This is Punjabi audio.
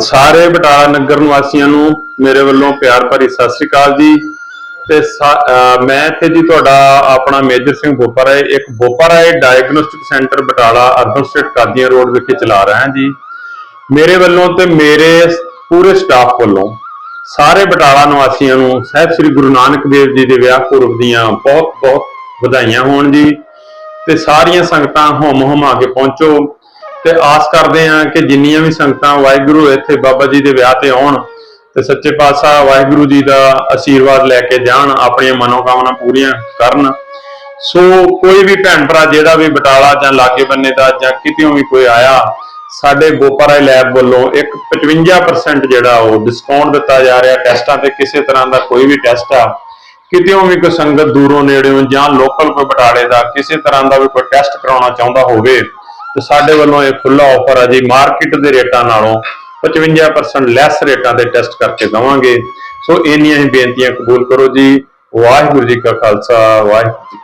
ਸਾਰੇ ਬਟਾਲਾ ਨਗਰ ਨਿਵਾਸੀਆਂ ਨੂੰ ਮੇਰੇ ਵੱਲੋਂ ਪਿਆਰ ਭਰੀ ਸਤਿ ਸ੍ਰੀ ਅਕਾਲ ਜੀ। ਤੇ ਸਾ- ਮੈਂ ਇੱਥੇ ਜੀ ਤੁਹਾਡਾ ਆਪਣਾ ਮੇਜਰ ਸਿੰਘ ਬੋਪਾਰਾਏ ਇੱਕ Boparai diagnostic centre Batala urban state Qadian road ਵਿਖੇ ਚਲਾ ਰਿਹਾ ਹਾਂ ਜੀ। ਮੇਰੇ ਵੱਲੋਂ ਤੇ ਮੇਰੇ ਪੂਰੇ ਸਟਾਫ ਵੱਲੋਂ ਸਾਰੇ ਬਟਾਲਾ ਨਿਵਾਸੀਆਂ ਨੂੰ ਸਾਹਿਬ ਸ੍ਰੀ ਗੁਰੂ ਨਾਨਕ ਦੇਵ ਜੀ ਦੇ ਵਿਆਹ ਪੁਰਬ ਦੀਆਂ ਬਹੁਤ ਬਹੁਤ ਵਧਾਈਆਂ ਹੋਣ ਜੀ। ਤੇ ਸਾਰੀਆਂ ਸੰਗਤਾਂ ਹੁਮ ਹੁਮਾ ਕੇ ਪਹੁੰਚੋ। ਤੇ ਆਸ ਕਰਦੇ ਹਾਂ ਕਿ ਜਿੰਨੀਆਂ ਵੀ ਸੰਗਤਾਂ ਵਾਹਿਗੁਰੂ ਇੱਥੇ ਬਾਬਾ ਜੀ ਦੇ ਵਿਆਹ ਤੇ ਆਉਣ ਤੇ ਸੱਚੇ ਪਾਤਸ਼ਾਹ ਵਾਹਿਗੁਰੂ ਜੀ ਦਾ ਆਸ਼ੀਰਵਾਦ ਲੈ ਕੇ ਜਾਣ, ਆਪਣੀਆਂ ਮਨੋਕਾਮਨਾ ਪੂਰੀਆਂ ਕਰਨ। ਸੋ ਕੋਈ ਵੀ ਭੈਣ ਭਰਾ, ਜਿਹੜਾ ਵੀ ਬਟਾਲਾ ਜਾਂ ਲਾਗੇ ਬੰਨੇ ਦਾ ਜਾਂ ਕਿਤੇੋਂ ਵੀ ਕੋਈ ਆਇਆ, ਸਾਡੇ ਬੋਪਾਰਾਏ ਲੈਬ ਵੱਲੋਂ ਇੱਕ 55% ਜਿਹੜਾ ਉਹ ਡਿਸਕਾਊਂਟ ਦਿੱਤਾ ਜਾ ਰਿਹਾ। ਟੈਸਟਾਂ ਤੇ ਕਿਸੇ ਤਰ੍ਹਾਂ ਦਾ ਕੋਈ ਵੀ ਟੈਸਟ ਆ ਕਿਤੇੋਂ ਵੀ ਕੋਈ ਸੰਗਤ ਦੂਰੋਂ ਨੇੜਿਓਂ ਜਾਂ ਲੋਕਲ ਕੋਈ ਬਟਾਲੇ ਦਾ ਕਿਸੇ ਤਰ੍ਹਾਂ ਦਾ ਵੀ ਕੋਈ ਟੈਸਟ ਕਰਾਉਣਾ ਚਾਹੁੰਦਾ ਹੋਵੇ ਤੇ ਸਾਡੇ ਵੱਲੋਂ ਇਹ ਖੁੱਲਾ ਆਫਰ ਹੈ ਜੀ ਮਾਰਕੀਟ ਦੇ ਰੇਟਾਂ ਨਾਲੋਂ 55% ਲੈਸ ਰੇਟਾਂ ਤੇ ਟੈਸਟ ਕਰਕੇ ਦਵਾਂਗੇ। ਸੋ ਇੰਨੀਆਂ ਹੀ ਬੇਨਤੀਆਂ ਕਬੂਲ ਕਰੋ ਜੀ। ਵਾਹਿਗੁਰੂ ਜੀ ਕਾ ਖਾਲਸਾ, ਵਾਹਿਗੁਰੂ ਜੀ